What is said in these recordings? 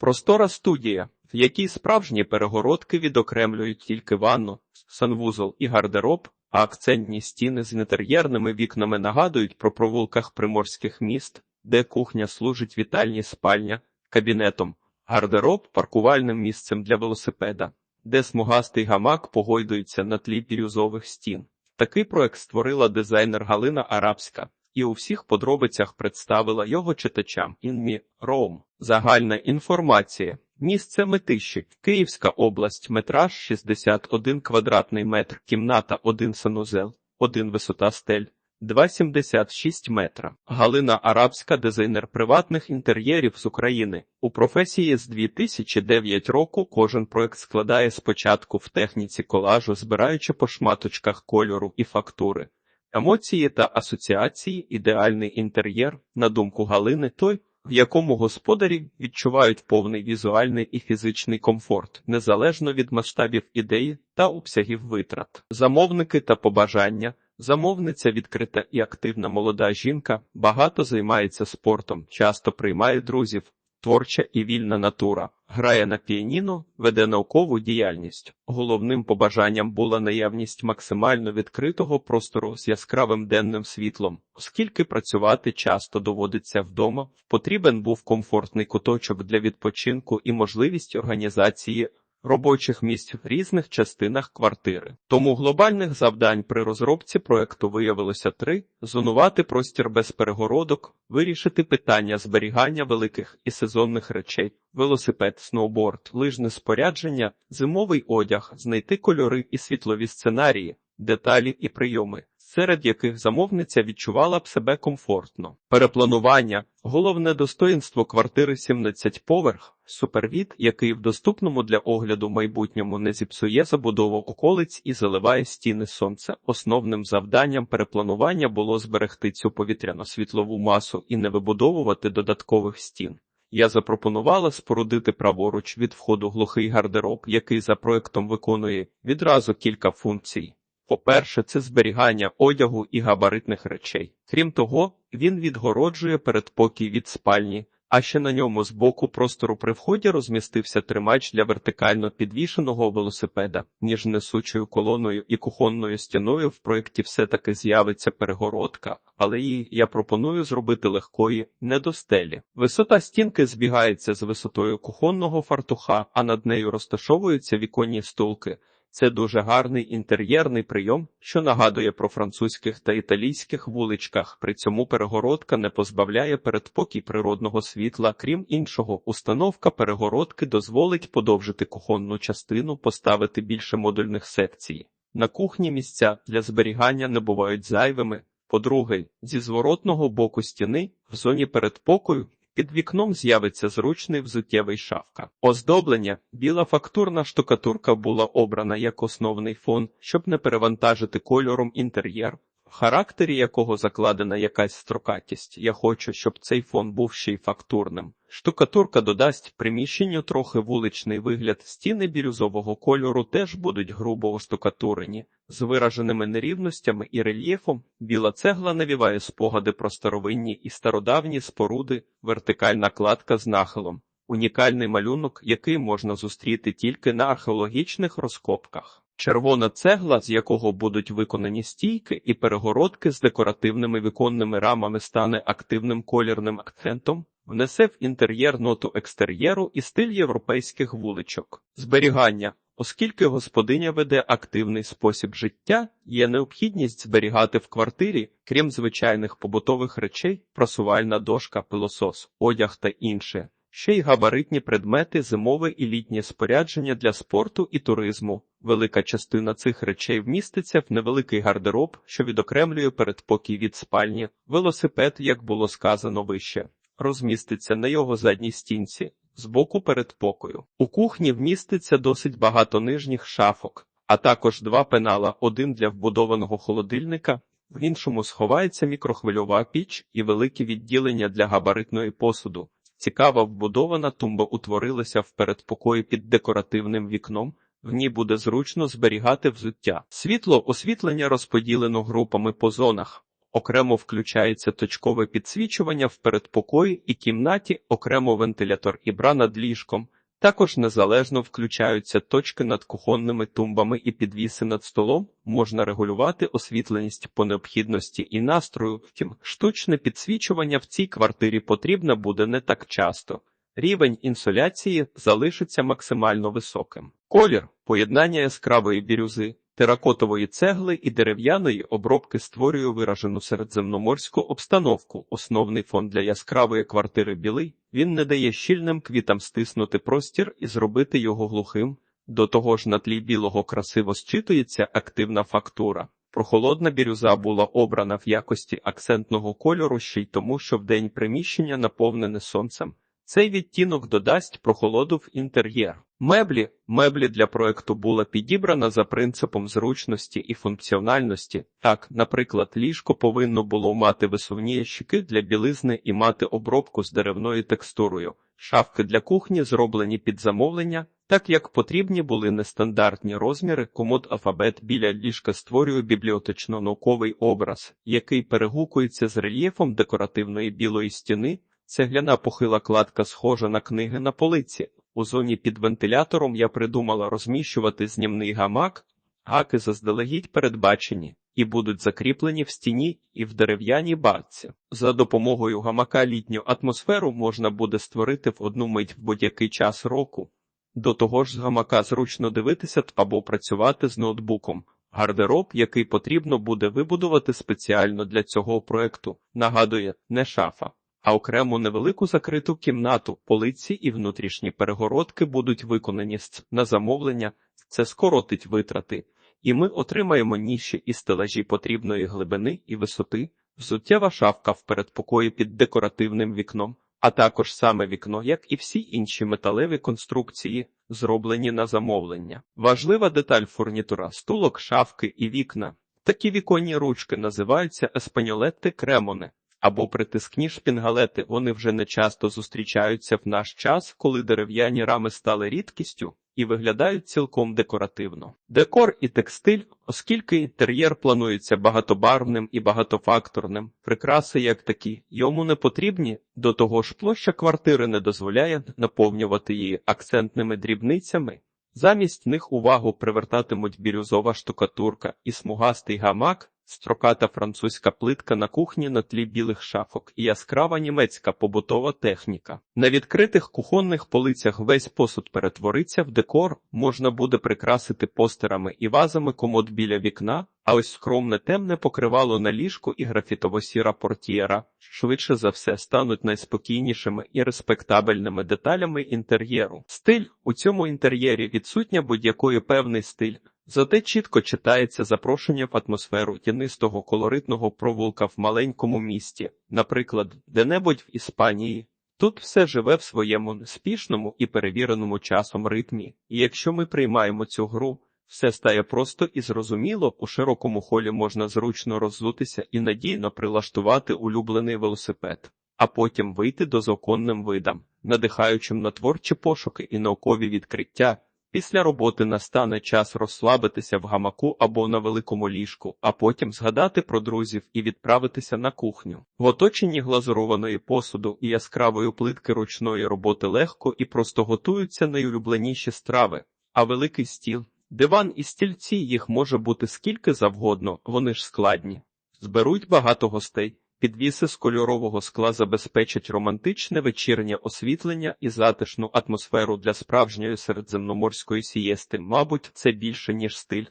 Простора студія, в якій справжні перегородки відокремлюють тільки ванну, санвузол і гардероб, а акцентні стіни з інтер'єрними вікнами нагадують про провулках приморських міст, де кухня служить вітальні спальня, кабінетом, гардероб паркувальним місцем для велосипеда, де смугастий гамак погойдується на тлі бірюзових стін. Такий проект створила дизайнер Галина Арабська і у всіх подробицях представила його читачам інмі Ром. Загальна інформація. Місце Метищі, Київська область, метраж 61 квадратний метр, кімната 1 санузел, 1 висота стель, 2,76 метра. Галина Арабська, дизайнер приватних інтер'єрів з України. У професії з 2009 року кожен проект складає спочатку в техніці колажу, збираючи по шматочках кольору і фактури. Емоції та асоціації ідеальний інтер'єр, на думку Галини, той, в якому господарі відчувають повний візуальний і фізичний комфорт, незалежно від масштабів ідеї та обсягів витрат. Замовники та побажання. Замовниця відкрита і активна молода жінка, багато займається спортом, часто приймає друзів, творча і вільна натура, грає на піаніно, веде наукову діяльність. Головним побажанням була наявність максимально відкритого простору з яскравим денним світлом, оскільки працювати часто доводиться вдома, потрібен був комфортний куточок для відпочинку і можливість організації. Робочих місць в різних частинах квартири. Тому глобальних завдань при розробці проекту виявилося три: зонувати простір без перегородок, вирішити питання зберігання великих і сезонних речей, велосипед, сноуборд, лижне спорядження, зимовий одяг, знайти кольори і світлові сценарії, деталі і прийоми. Серед яких замовниця відчувала б себе комфортно. Перепланування головне достоїнство квартири 17 поверх, супервід, який в доступному для огляду майбутньому не зіпсує забудову околиць і заливає стіни сонця. Основним завданням перепланування було зберегти цю повітряно-світлову масу і не вибудовувати додаткових стін. Я запропонувала спорудити праворуч від входу глухий гардероб, який за проектом виконує відразу кілька функцій. По-перше, це зберігання одягу і габаритних речей. Крім того, він відгороджує передпокій від спальні, а ще на ньому з боку простору при вході розмістився тримач для вертикально підвішеного велосипеда. Між несучою колоною і кухонною стіною в проєкті все-таки з'явиться перегородка, але її я пропоную зробити легкої, не до стелі. Висота стінки збігається з висотою кухонного фартуха, а над нею розташовуються віконні стулки. Це дуже гарний інтер'єрний прийом, що нагадує про французьких та італійських вуличках. При цьому перегородка не позбавляє передпокій природного світла. Крім іншого, установка перегородки дозволить подовжити кухонну частину, поставити більше модульних секцій. На кухні місця для зберігання не бувають зайвими. По-друге, зі зворотного боку стіни в зоні передпокою під вікном з'явиться зручний взуттєвий шафка. Оздоблення біла фактурна штукатурка була обрана як основний фон, щоб не перевантажити кольором інтер'єр, характері якого закладена якась строкатість. Я хочу, щоб цей фон був ще й фактурним. Штукатурка додасть приміщенню трохи вуличний вигляд, стіни бірюзового кольору теж будуть грубо оштукатурені, з вираженими нерівностями і рельєфом. Біла цегла навіває спогади про старовинні і стародавні споруди, вертикальна кладка з нахилом, унікальний малюнок, який можна зустріти тільки на археологічних розкопках. Червона цегла, з якого будуть виконані стійки і перегородки з декоративними віконними рамами, стане активним колірним акцентом, внесе в інтер'єр ноту екстер'єру і стиль європейських вуличок. Зберігання. Оскільки господиня веде активний спосіб життя, є необхідність зберігати в квартирі, крім звичайних побутових речей, просувальна дошка, пилосос, одяг та інше, ще й габаритні предмети, зимове і літнє спорядження для спорту і туризму. Велика частина цих речей вміститься в невеликий гардероб, що відокремлює передпокій від спальні, велосипед, як було сказано вище, розміститься на його задній стінці. З боку передпокою. У кухні вміститься досить багато нижніх шафок, а також два пенала: один для вбудованого холодильника, в іншому сховається мікрохвильова піч і велике відділення для габаритної посуду. Цікава вбудована тумба утворилася в передпокої під декоративним вікном. В ній буде зручно зберігати взуття. Світло освітлення розподілено групами по зонах. окремо включається точкове підсвічування в передпокої і кімнаті, окремо вентилятор і бра над ліжком. Також незалежно включаються точки над кухонними тумбами і підвіси над столом, можна регулювати освітленість по необхідності і настрою. Втім, штучне підсвічування в цій квартирі потрібно буде не так часто. Рівень інсоляції залишиться максимально високим. Колір поєднання яскравої бірюзи, теракотової цегли і дерев'яної обробки створює виражену середземноморську обстановку. Основний фон для яскравої квартири білий. Він не дає щільним квітам стиснути простір і зробити його глухим. До того ж, на тлі білого красиво зчитується активна фактура. Прохолодна бірюза була обрана в якості акцентного кольору ще й тому, що вдень приміщення наповнене сонцем. Цей відтінок додасть прохолоду в інтер'єр. Меблі меблі для проекту була підібрана за принципом зручності і функціональності. Так, наприклад, ліжко повинно було мати висувні ящики для білизни і мати обробку з деревною текстурою. Шафки для кухні зроблені під замовлення, так як потрібні були нестандартні розміри, комод алфабет біля ліжка створює бібліотечно-науковий образ, який перегукується з рельєфом декоративної білої стіни. Цегляна похила кладка схожа на книги на полиці. У зоні під вентилятором я придумала розміщувати знімний гамак, гаки заздалегідь передбачені і будуть закріплені в стіні і в дерев'яній бадці. За допомогою гамака літню атмосферу можна буде створити в одну мить в будь-який час року. До того ж, з гамака зручно дивитися або працювати з ноутбуком. Гардероб, який потрібно буде вибудувати спеціально для цього проекту, нагадує не шафа а окремо невелику закриту кімнату, полиці і внутрішні перегородки будуть виконані на замовлення, це скоротить витрати, і ми отримаємо ніші і стелажі потрібної глибини і висоти, взуттєва шафка в передпокої під декоративним вікном, а також саме вікно, як і всі інші металеві конструкції, зроблені на замовлення. Важлива деталь фурнітура, стулок, шафки і вікна. Такі віконні ручки називаються еспаньолетти кремоне або притискні шпінгалети. Вони вже не часто зустрічаються в наш час, коли дерев'яні рами стали рідкістю і виглядають цілком декоративно. Декор і текстиль, оскільки інтер'єр планується багатобарвним і багатофакторним, прикраси як такі йому не потрібні, до того ж площа квартири не дозволяє наповнювати її акцентними дрібницями. Замість них увагу привертатимуть бірюзова штукатурка і смугастий гамак, строката французька плитка на кухні на тлі білих шафок і яскрава німецька побутова техніка. На відкритих кухонних полицях весь посуд перетвориться в декор, можна буде прикрасити постерами і вазами комод біля вікна, а ось скромне темне покривало на ліжку і графітово-сіра портьєра, швидше за все стануть найспокійнішими і респектабельними деталями інтер'єру. Стиль у цьому інтер'єрі відсутня будь-якої певний стиль. Зате чітко читається запрошення в атмосферу тінистого колоритного провулка в маленькому місті, наприклад, де-небудь в Іспанії. Тут все живе в своєму неспішному і перевіреному часом ритмі, і якщо ми приймаємо цю гру, все стає просто і зрозуміло, у широкому холі можна зручно роззутися і надійно прилаштувати улюблений велосипед, а потім вийти до законним видам, надихаючим на творчі пошуки і наукові відкриття. Після роботи настане час розслабитися в гамаку або на великому ліжку, а потім згадати про друзів і відправитися на кухню. В оточенні глазурованої посуду і яскравої плитки ручної роботи легко і просто готуються найулюбленіші страви, а великий стіл, диван і стільці їх може бути скільки завгодно, вони ж складні. Зберуть багато гостей. Підвіси з кольорового скла забезпечать романтичне вечірнє освітлення і затишну атмосферу для справжньої середземноморської сієсти. Мабуть, це більше, ніж стиль,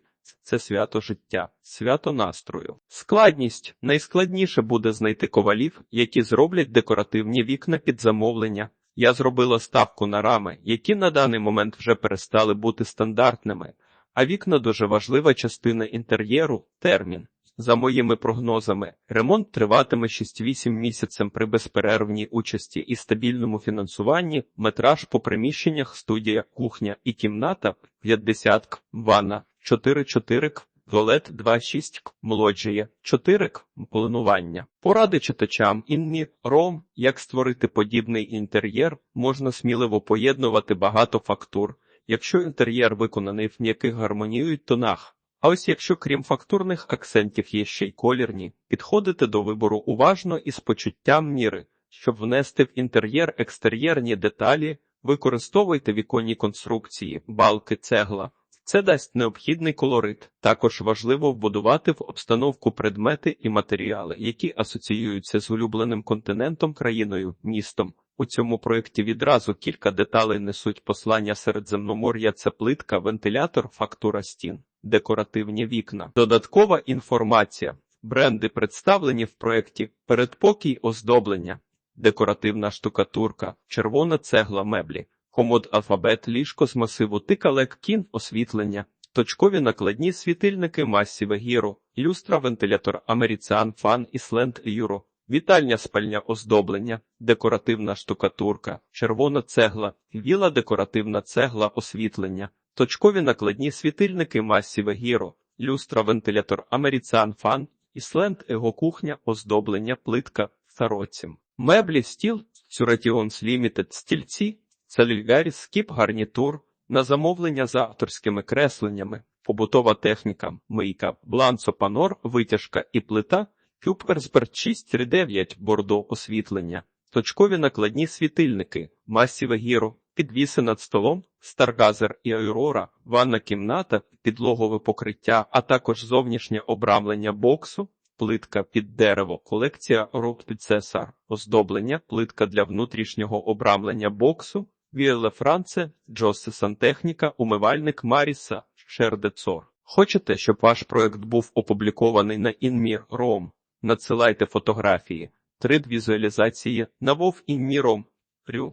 це свято життя, свято настрою. Складність найскладніше буде знайти ковалів, які зроблять декоративні вікна під замовлення. Я зробила ставку на рами, які на даний момент вже перестали бути стандартними, а вікна дуже важлива частина інтер'єру термін. За моїми прогнозами, ремонт триватиме 6-8 місяцем при безперервній участі і стабільному фінансуванні, метраж по приміщеннях, студія, кухня і кімната 50 к, ванна 4-4 к, туалет 2-6 к, молоджія 4 к, планування. Поради читачам. Інні ром, як створити подібний інтер'єр, можна сміливо поєднувати багато фактур, якщо інтер'єр виконаний в м'яких гармоніюють тонах А ось якщо крім фактурних акцентів є ще й колірні, підходите до вибору уважно і з почуттям міри, щоб внести в інтер'єр екстер'єрні деталі, використовуйте віконні конструкції, балки, цегла. Це дасть необхідний колорит. Також важливо вбудувати в обстановку предмети і матеріали, які асоціюються з улюбленим континентом, країною, містом. У цьому проєкті відразу кілька деталей несуть послання Середземномор'я. Це плитка, вентилятор, фактура стін, декоративні вікна. Додаткова інформація. Бренди представлені в проєкті передпокій оздоблення, декоративна штукатурка, червона цегла меблі, комод алфабет, ліжко з масиву тикалек, кін, освітлення, точкові накладні світильники масіве гіро, люстра, вентилятор, америціан, фан, ісленд, юро. Вітальня спальня оздоблення, декоративна штукатурка, червона цегла, віла декоративна цегла освітлення, точкові накладні світильники масіве гіро, люстра, вентилятор, америціан, фан, ісленд, его кухня, оздоблення, плитка, сароцім. Меблі, стіл, Цюратіонс Лімітед, стільці, Целюльгаріс, скіп, гарнітур, на замовлення за авторськими кресленнями, побутова техніка, мийка, бланцо, панор, витяжка і плита, Кюперсберг 639, бордо освітлення, точкові накладні світильники, масіве гіро, підвіси над столом, старгазер і аурора, ванна кімната, підлогове покриття, а також зовнішнє обрамлення боксу, плитка під дерево, колекція роб цесар, оздоблення, плитка для внутрішнього обрамлення боксу, Віеле Франце, Джосе Сантехніка, умивальник Маріса, Шердецор. Хочете, щоб ваш проект був опублікований на InMir.rom? Надсилайте фотографії, 3D візуалізації на WoW InMir.rom. Рю.